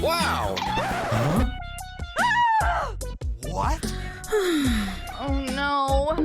Wow! What? Oh no.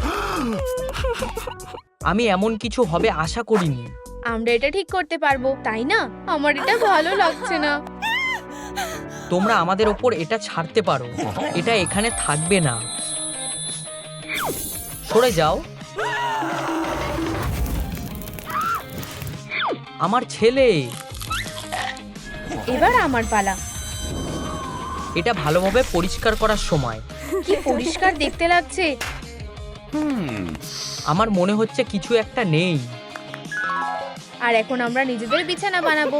আমি এমন কিছু হবে আশা করিনি আমরা এটা ঠিক করতে পারব তাই না আমার এটা ভালো লাগছে না তোমরা আমাদের ওপর এটা ছাড়তে পারো এটা এখানে থাকবে না সরে যাও আমার ছেলে। এবার আমার পালা। এটা ভালোভাবে পরিষ্কার করার সময়। কি পরিষ্কার দেখতে লাগছে. আমার মনে হচ্ছে কিছু একটা নেই। আর এখন আমরা নিজেদের বিছানা বানাবো।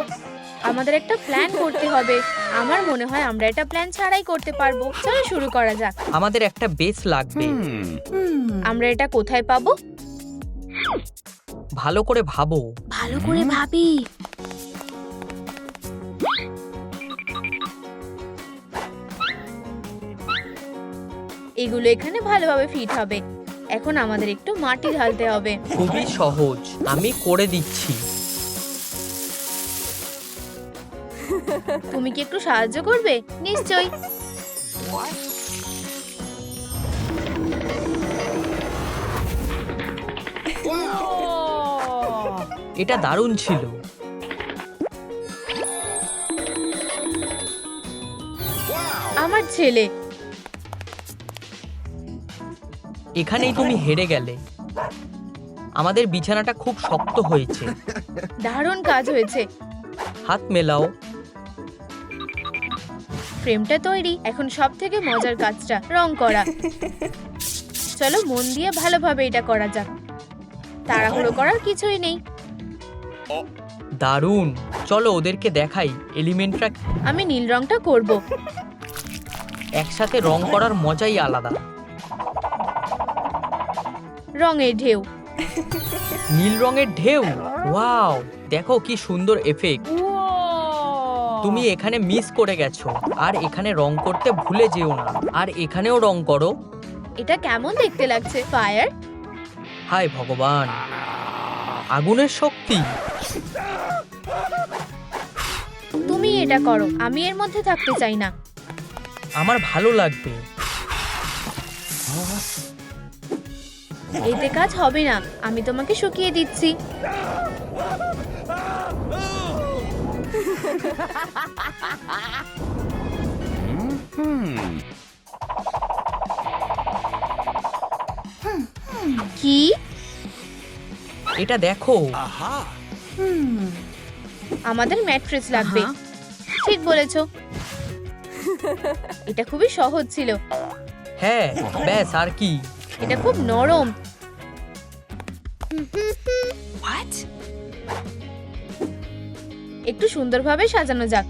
আমাদের একটা প্ল্যান করতে হবে। আমার মনে হয় আমরা এটা প্ল্যান ছাড়াই করতে পারব। চলো শুরু করা যাক। আমাদের একটা বেস লাগবে. আমরা এটা কোথায় পাবো? ভালো করে ভাবো। ভালো করে ভাবি। এগুলো এখানে ভালোভাবে ফিট হবে। এখন আমাদের একটু মাটি ঢালতে হবে। খুবই সহজ। আমি করে দিচ্ছি। তুমি কি একটু সাহায্য করবে? নিশ্চয়ই। এটা দারুণ ছিল। আমার ছেলে। এখানেই তুমি হেরে গেলে। আমাদের বিছানাটা খুব শক্ত হয়েছে। দারুণ কাজ হয়েছে। হাত মেলাও। ফ্রেমটা তৈরি এখন সব থেকে মজার কাজটা রং করা। চলো মন দিয়ে ভালোভাবে এটা করা যাক। তাড়াহুড়ো করার কিছুই নেই। দারুণ। চলো ওদেরকে দেখাই এলিমেন্টরা আমি নীল রংটা করব। একসাথে রং করার মজাই আলাদা। রঙের ঢেউ। নীল রঙের ঢেউ? ওয়াও দেখো কি সুন্দর এফেক্ট তুমি এখানে মিস করে গেছো। আর এখানে রং করতে ভুলে যেও না। আর এখানেও রং করো। এটা কেমন দেখতে লাগছে? ফায়ার হায় ভগবান। আগুনের শক্তি। তুমি এটা করো আমি এর মধ্যে থাকতে চাই না। আমার ভালো লাগবে। এতে কাজ হবে না আমি তোমাকে শুকিয়ে দিচ্ছি. কি? এটা দেখো. আমাদের ম্যাট্রেস লাগবে। ঠিক বলেছ। এটা খুবই সহজ ছিল। হ্যাঁ ব্যাস আর কি। এটা খুব নরম। একটু সুন্দরভাবে সাজানো যাক।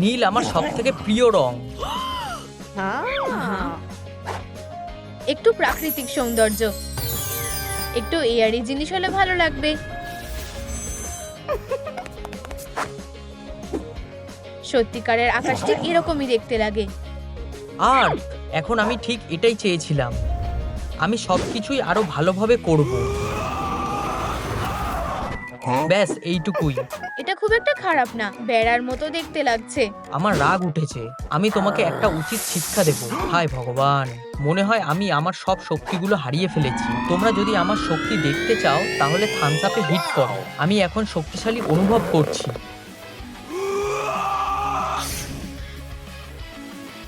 নীল আমার সব থেকে প্রিয় রং। একটু প্রাকৃতিক সৌন্দর্য। একটু এয়ারি জিনিস হলে ভালো লাগবে। সত্যিকারের আকাশটি এরকমই দেখতে লাগে। আর এখন আমি ঠিক এটাই চেয়েছিলাম। আমি সবকিছুই আরও ভালোভাবে করব। ব্যাস এইটুকুই। এটা খুব একটা খারাপ না। বেড়ার মতো দেখতে লাগছে। আমার রাগ উঠেছে। আমি তোমাকে একটা উচিত শিক্ষা দেব। হায় ভগবান! মনে হয় আমি আমার সব শক্তিগুলো হারিয়ে ফেলেছি। তোমরা যদি আমার শক্তি দেখতে চাও তাহলে থামস আপে হিট করো। আমি এখন শক্তিশালী অনুভব করছি।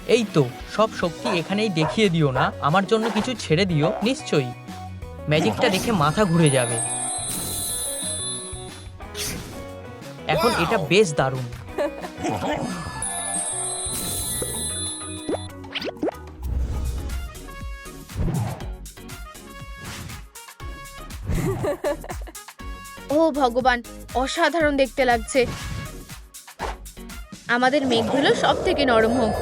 এই তো সব শক্তি এখানেই দেখিয়ে দিও না। আমার জন্য কিছু ছেড়ে দিও। নিশ্চয়ই। ম্যাজিকটা দেখে মাথা ঘুরে যাবে। এখন এটা বেশ দারুণ। ও ভগবান অসাধারণ দেখতে লাগছে। আমাদের মেঘগুলো সব থেকে নরম হোক।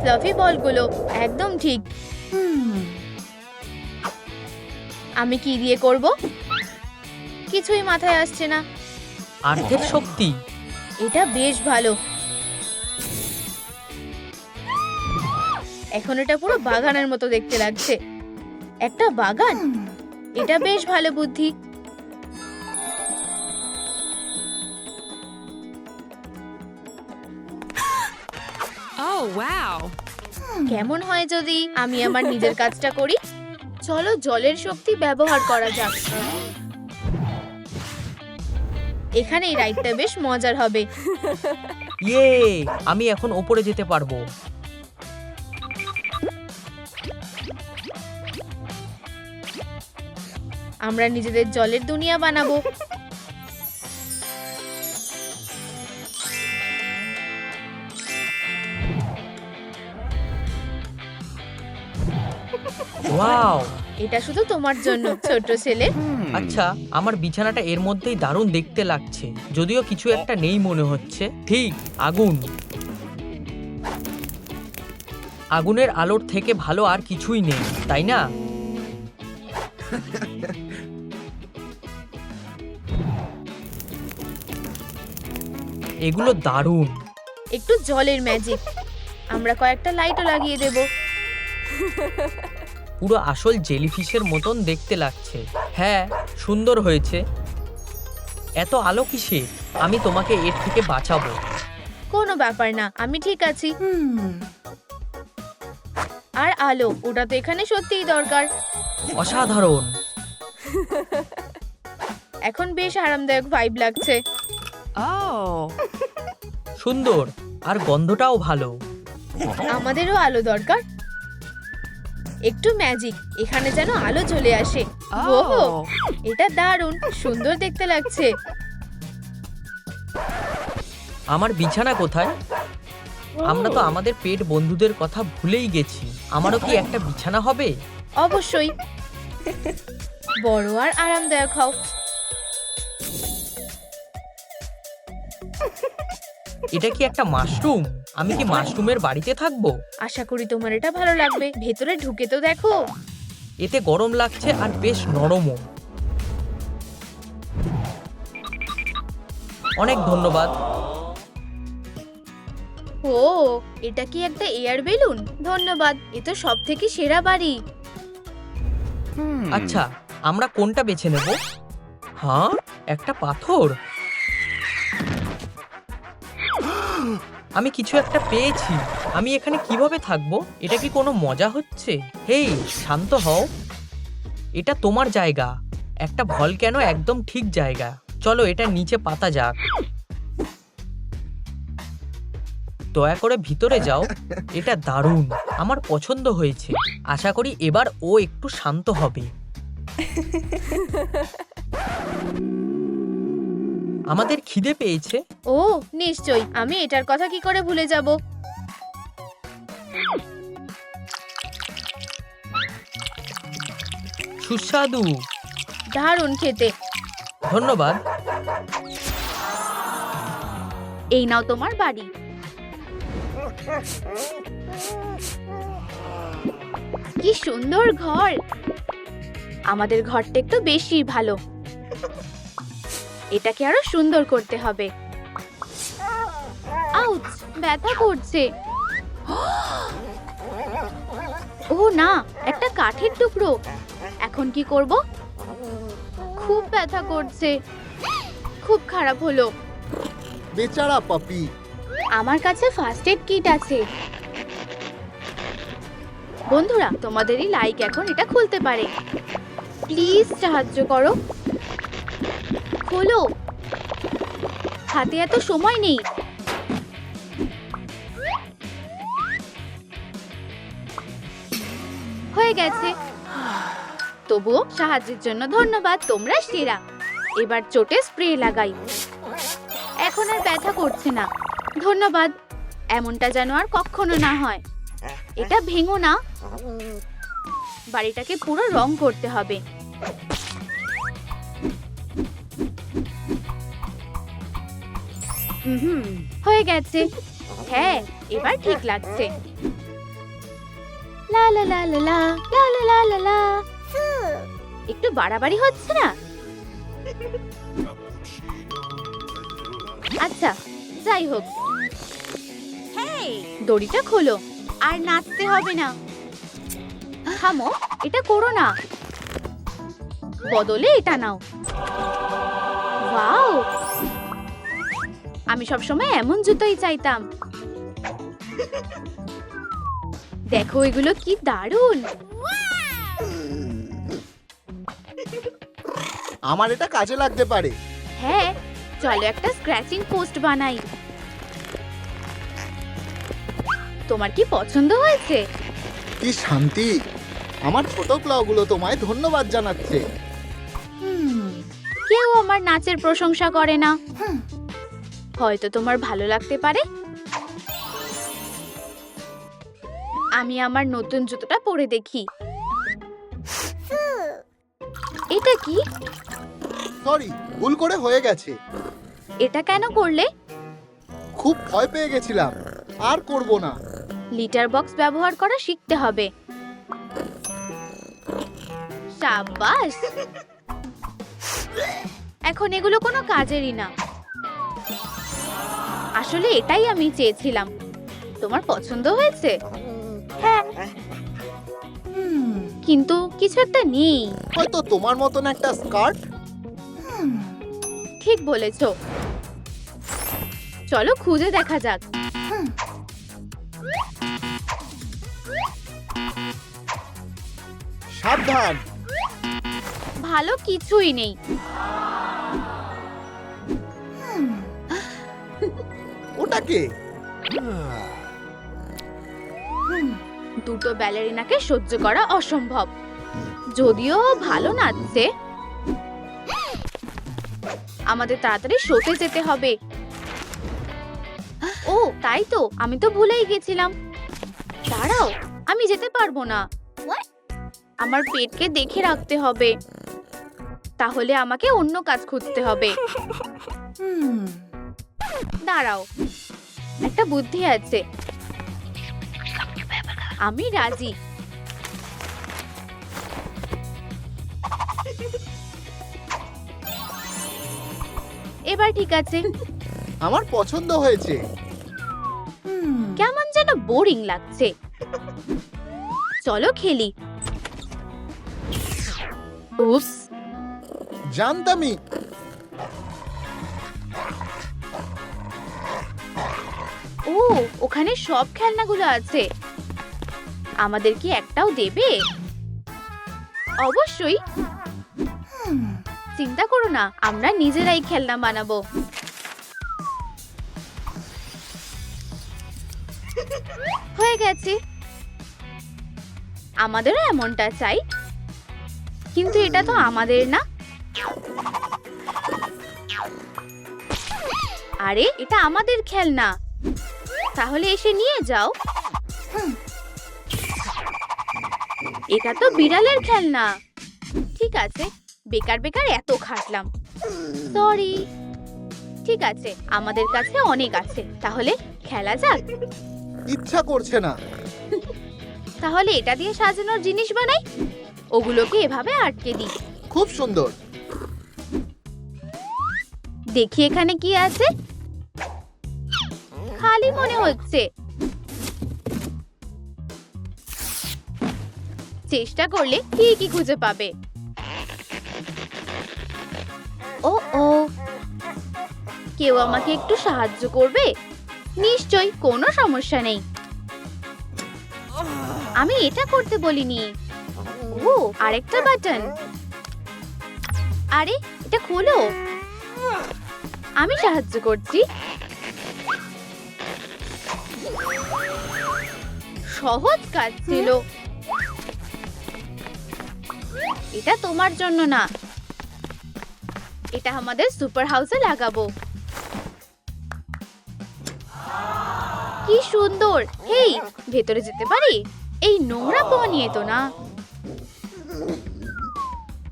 ফ্লাফি বলগুলো একদম ঠিক। আমি কি দিয়ে করব? কিছুই মাথায় আসছে না। আর্থের শক্তি। এটা বেশ ভালো। এখন এটা পুরো বাগানের মতো দেখতে লাগছে। একটা বাগান? এটা বেশ ভালো বুদ্ধি। Oh, কেমন হয় যদি আমি আমার নিজের কাজটা করি? চলো জলের শক্তি ব্যবহার করা যাক। এখানে এই রাইডটা বেশ মজার হবে। ইয়ে আমি এখন ওপরে যেতে পারব। আমরা নিজেদের জলের দুনিয়া বানাবো। ওয়াও এটা শুধু তোমার জন্য ছোট ছেলে. আচ্ছা আমার বিছানাটা এর মধ্যেই দারুণ দেখতে লাগছে। যদিও কিছু একটা নেই মনে হচ্ছে। ঠিক আগুন। আগুনের আলোর থেকে ভালো আর কিছুই নেই তাই না? এগুলো দারুণ। একটু জলের ম্যাজিক আমরা কয়েকটা লাইটও লাগিয়ে দেব। পুরো আসল জেলিফিশের মতন দেখতে লাগছে। হ্যাঁ সুন্দর হয়েছে। এত আলো কিসে আমি তোমাকে এর থেকে বাঁচাবো। কোনো ব্যাপার না আমি ঠিক আছি. আর আলো ওটা তো এখানে সত্যিই দরকার। অসাধারণ। এখন বেশ আরামদায়ক ভাইব লাগছে. সুন্দর আর গন্ধটাও ভালো। আমাদেরও আলো দরকার। একটু ম্যাজিক এখানে যেন আলো চলে আসে। ওহো. এটা দারুণ সুন্দর দেখতে লাগছে। আমার বিছানা কোথায়? আমরা তো আমাদের পেট বন্ধুদের কথা ভুলেই গেছি। আমারও কি একটা বিছানা হবে? অবশ্যই। বড় আর আরামদায়ক হও। এটা কি একটা মাশরুম? আমি কি মাশরুমের বাড়িতে থাকব? আশা করি তোমার এটা ভালো লাগবে। ভেতরে ঢুকে তো দেখো। এতে গরম লাগছে আর বেশ নরমও। অনেক ধন্যবাদ। ও এটা কি একটা এয়ার বেলুন? ধন্যবাদ এ তো সব থেকে সেরা বাড়ি. আচ্ছা আমরা কোনটা বেছে নেব? হ্যাঁ একটা পাথর? আমি কিছু একটা পেয়েছি। আমি এখানে কীভাবে থাকব? এটা কি কোনো মজা হচ্ছে? হেই, শান্ত হও। এটা তোমার জায়গা। একটা ভল কেন একদম ঠিক জায়গা। চলো এটা নিচে পাতা যাক। দয়া করে ভিতরে যাও। এটা দারুণ। আমার পছন্দ হয়েছে। আশা করি এবার ও একটু শান্ত হবে। আমাদের খিদে পেয়েছে। ও নিশ্চয়ই। আমি এটার কথা কি করে ভুলে যাব? সুস্বাদু। দারুণ খেতে। ধন্যবাদ। এই নাও তোমার বাড়ি। কি সুন্দর ঘর। আমাদের ঘরটা একটু বেশি ভালো। এটাকে আরও সুন্দর করতে হবে। আউচ ব্যথা করছে। ও না একটা কাঠের টুকরো। এখন কি করব? খুব ব্যথা করছে। খুব খারাপ হলো। বেচারা পাপি। আমার কাছে ফার্স্ট এড কিট আছে। বন্ধুরা তোমাদেরই লাইক এখন এটা খুলতে পারে। প্লিজ সাহায্য করো। খোলো হাতে এত সময় নেই। হয়ে গেছে। তবুও সাহায্যের জন্য ধন্যবাদ, তোমরা সেরা। এবার চোটে স্প্রে লাগাই। এখন আর ব্যথা করছে না। ধন্যবাদ। এমনটা যেন আর কখনো না হয়। এটা ভেঙো না। বাড়িটাকে পুরো রং করতে হবে। হয়ে গেছে। হ্যাঁ এবার ঠিক লাগছে। লা লা লা লা লা লা লা লা লা একটু বাড়াবাড়ি হচ্ছে না? আচ্ছা যাই হোক। দড়িটা খোলো। আর নাচতে হবে না। থামো এটা করো না। বদলে এটা নাও। ওয়াও! আমি সবসময় এমন জুতোই চাইতাম। দেখো এগুলো কি দারুণ! আমার এটা কাজে লাগতে পারে। হ্যাঁ চলো একটা স্ক্র্যাচিং পোস্ট বানাই। তোমার কি পছন্দ হয়েছে? কি শান্তি! আমার ছোট ক্লাগুলো তোমায় ধন্যবাদ জানাচ্ছে। কেউ আমার নাচের প্রশংসা করে না। হয়তো তোমার ভালো লাগতে পারে। আমি আমার নতুন জুতোটা পরে দেখি। এটা কি? সরি ভুল করে হয়ে গেছে। এটা কেন করলে? খুব ভয় পেয়ে গেছিলাম। আর করব না। লিটার বক্স ব্যবহার করা শিখতে হবে। সাবাস এখন এগুলো কোনো কাজেরই না। আসলে এটাই আমি চেয়েছিলাম। তোমার পছন্দ হয়েছে? হ্যাঁ। কিন্তু কিছু একটা নেই। হয়তো তোমার মতন একটা স্কার্ট। ঠিক বলেছ। চলো খুঁজে দেখা যাক। সাবধান। ভালো কিছুই নেই। ওটা দুটো ব্যালেরিনাকে সহ্য করা অসম্ভব। যদিও ভালো নাচছে। আমাদের তাড়াতাড়ি শোতে যেতে হবে। ও, তাই তো, আমি তো ভুলেই গেছিলাম। দাঁড়াও, আমি যেতে পারব না। আমার পেটকে দেখে রাখতে হবে। তাহলে আমাকে অন্য কাজ খুঁজতে হবে। দাঁড়াও। একটা বুদ্ধি আছে। আমি রাজি। এবার ঠিক আছে। আমার পছন্দ হয়েছে। কেমন যেন বোরিং লাগছে। চলো খেলি। জানতামই। ও, ওখানে সব খেলনাগুলো আছে। আমাদের কি একটাও দেবে? অবশ্যই। চিন্তা করো না, আমরা নিজেরাই খেলনা বানাবো। হয়ে গেছে। আমাদেরও এমনটা চাই। কিন্তু এটা তো আমাদের না। আরে, এটা আমাদের খেলনা। তাহলে এসে নিয়ে যাও। এটা তো বিড়ালের খেলনা। ঠিক আছে বেকার বেকার এত খাটলাম। সরি ঠিক আছে আমাদের কাছে অনেক আছে। তাহলে খেলা যাক। ইচ্ছা করছে না। তাহলে এটা দিয়ে সাজানোর জিনিস বানাই। ওগুলোকে এভাবে আটকে দিই। খুব সুন্দর। দেখি এখানে কি আছে। খালি মনে হচ্ছে। চেষ্টা করলে ঠিকই খুঁজে পাবে। ও ও। কেউ আমাকে একটু সাহায্য করবে? নিশ্চয় কোনো সমস্যা নেই। আমি এটা করতে বলিনি। ও, আরেকটা বাটন। আরে, এটা খোলো। আমি সাহায্য করছি। সহজ কাজ ছিল। এটা তোমার জন্য না। এটা আমাদের সুপার হাউসে লাগাবো। কি সুন্দর! হেই ভেতরে যেতে পারি? এই নোংরা পোয়া নিয়ে তো না।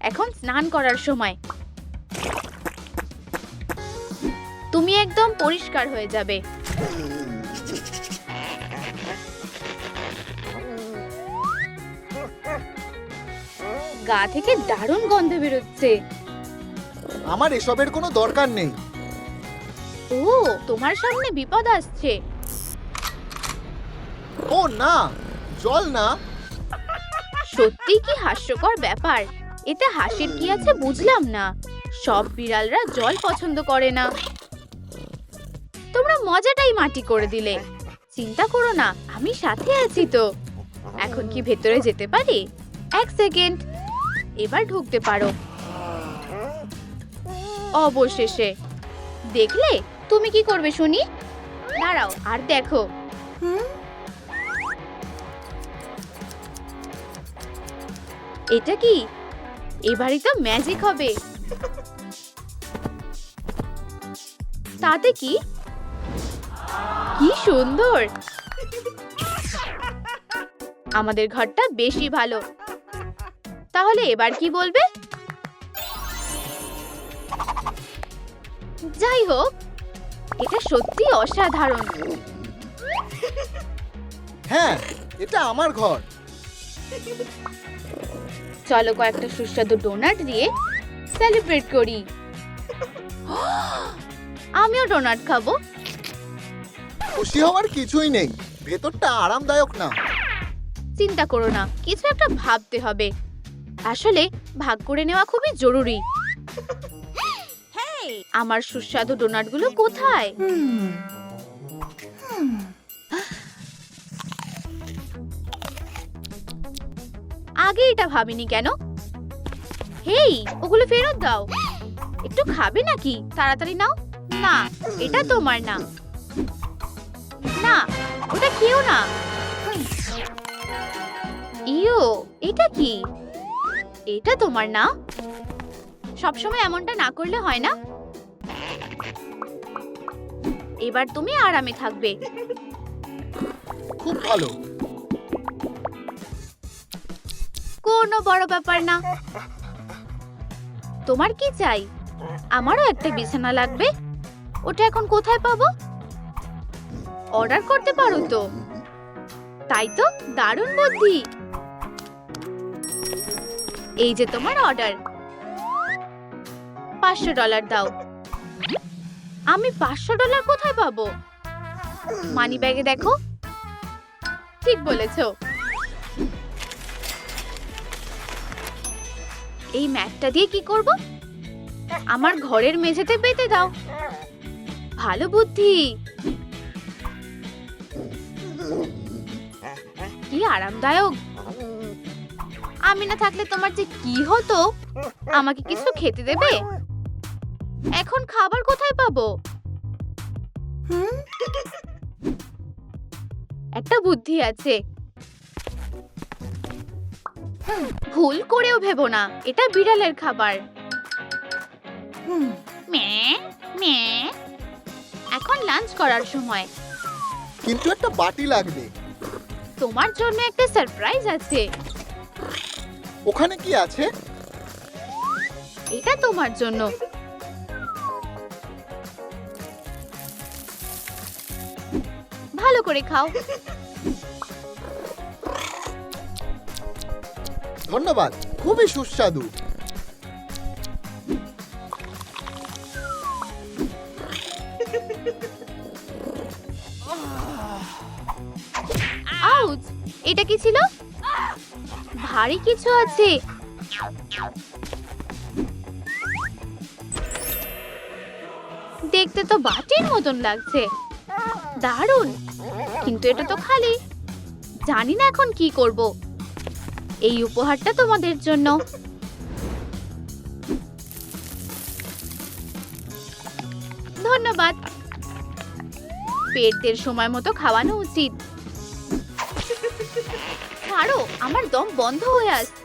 এখন স্নান করার সময়। তুমি একদম পরিষ্কার হয়ে যাবে। গা থেকে দারুণ গন্ধ বেরোচ্ছে। আমার এসবের কোনো দরকার নেই। ও তোমার সামনে বিপদ আসছে। ও না জল না। সত্যি কি হাস্যকর ব্যাপার? এতে হাসির কি আছে বুঝলাম না। সব বিড়ালরা জল পছন্দ করে না। তোমরা মজাটাই মাটি করে দিলে। চিন্তা করো না আমি সাথে আছি তো। এখন কি ভেতরে যেতে পারি? এক সেকেন্ড। এবার ঢুকতে পারো। অবশেষে। দেখলে? তুমি কি করবে, শুনি? দাঁড়াও, আর দেখো। এটা কি? এবারই তো ম্যাজিক হবে। তাতে কি? কি সুন্দর! আমাদের ঘরটা বেশি ভালো। তাহলে এবার কি বলবে? যাই হোক এটা সত্যি অসাধারণ। হ্যাঁ এটা আমার ঘর। চলো কয়েকটা সুস্বাদু ডোনাট দিয়ে সেলিব্রেট করি। আমিও ডোনাট খাব। খুশি হওয়ার কিছুই নেই। ভেতরটা আরামদায়ক না। চিন্তা করো না কিছু একটা ভাবতে হবে। আসলে ভাগ করে নেওয়া খুবই জরুরি। আমার সুস্বাদু ডোনাটগুলো কোথায়? আগে এটা ভাবিনি কেন? হেই ওগুলো ফেরত দাও। একটু খাবে নাকি? তাড়াতাড়ি নাও। না এটা তোমার না। না ওটা খেও না। ইয়ো এটা কি? এটা তোমার না? সবসময় এমনটা না করলে হয় না? এবার তুমি আরামে থাকবে। খুব ভালো। কোনো বড় ব্যাপার না। তোমার কি চাই? আমারও একটা বিছানা লাগবে। ওটা এখন কোথায় পাবো? অর্ডার করতে পারো তো। তাই তো? দারুণ বুদ্ধি। এই যে তোমার অর্ডার পাঁচশো ডলার দাও। আমি পাঁচশো ডলার কোথায় পাবো? মানি ব্যাগে দেখো। ঠিক বলেছ। এই ম্যাটটা দিয়ে কি করব? আমার ঘরের মেঝেতে পেতে দাও। ভালো বুদ্ধি। কি আরামদায়ক। আমি না থাকলে তোমার যে কি হতো? আমাকে কিছু খেতে দেবে? এখন খাবার কোথায় পাবো? একটা বুদ্ধি আছে। ভুল করেও ভেবো না এটা বিড়ালের খাবার। এখন লাঞ্চ করার সময়। কিন্তু একটা বাটি লাগবে। তোমার জন্য একটা সারপ্রাইজ আছে। ওখানে কি আছে? এটা তোমার জন্য। ভালো করে খাও। ধন্যবাদ খুবই সুস্বাদু। আউচ এটা কি ছিল? ভারী কিছু আছে। দেখতে তো বাটির মতন লাগছে। দারুণ। কিন্তু এটা তো খালি। জানি না এখন কি করব। এই উপহারটা তোমাদের জন্য। ধন্যবাদ। পেটদের সময় মতো খাওয়ানো উচিত। আমার দম বন্ধ হয়ে আসছে।